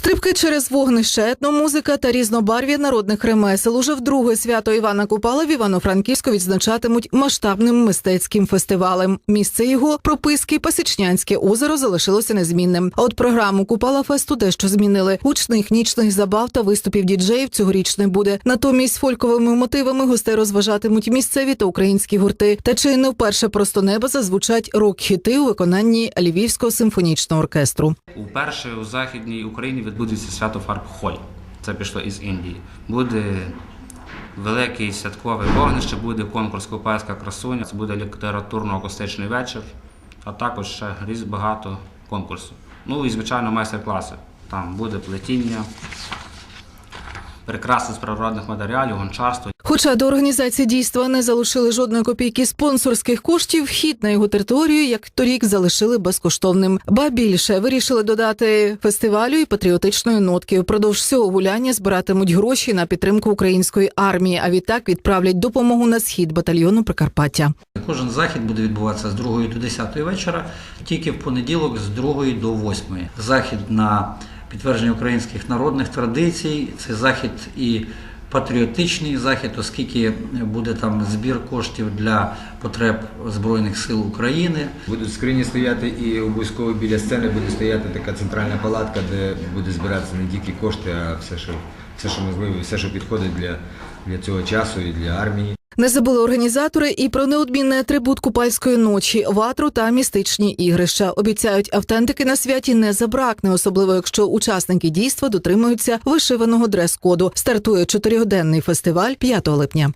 Стрибки через вогнище, етномузика та різнобарв'я народних ремесел. Уже вдруге свято Івана Купала в Івано-Франківську відзначатимуть масштабним мистецьким фестивалем. Місце його прописки Пасічнянське озеро залишилося незмінним. А от програму Купала фесту дещо змінили. Гучних нічних забав та виступів діджеїв цьогоріч не буде. Натомість фольковими мотивами гостей розважатимуть місцеві та українські гурти. Та чи не вперше просто неба зазвучать рок-хіти у виконанні Львівського симфонічного оркестру. Уперше у Західній Україні відбудеться свято фарб Холь. Це пішло із Індії. Буде великий святкове вогнище, буде конкурс Купайська красуня, це буде літературно-акустичний вечір, а також ще різ багато конкурсів. Ну і звичайно майстер-класи. Там буде плетіння, прикраси з природних матеріалів, гончарство. Хоча до організації дійства не залишили жодної копійки спонсорських коштів, вхід на його територію, як торік, залишили безкоштовним. Ба більше вирішили додати фестивалю і патріотичної нотки. Впродовж всього гуляння збиратимуть гроші на підтримку української армії. А відтак відправлять допомогу на схід батальйону Прикарпаття. Кожен захід буде відбуватися з 2 до 10 вечора, тільки в понеділок з 2 до 8. Захід на підтвердження українських народних традицій. Це захід і патріотичний захід, оскільки буде там збір коштів для потреб Збройних сил України. Будуть скрині стояти і обов'язково біля сцени буде стояти така центральна палатка, де буде збиратися не тільки кошти, а все, що, все, що можливо, все, що підходить для, для цього часу і для армії. Не забули організатори і про неодмінний атрибут купальської ночі, ватру та містичні ігрища. Обіцяють, автентики на святі не забракне, особливо якщо учасники дійства дотримуються вишиваного дрес-коду. Стартує чотирьохденний фестиваль 5 липня.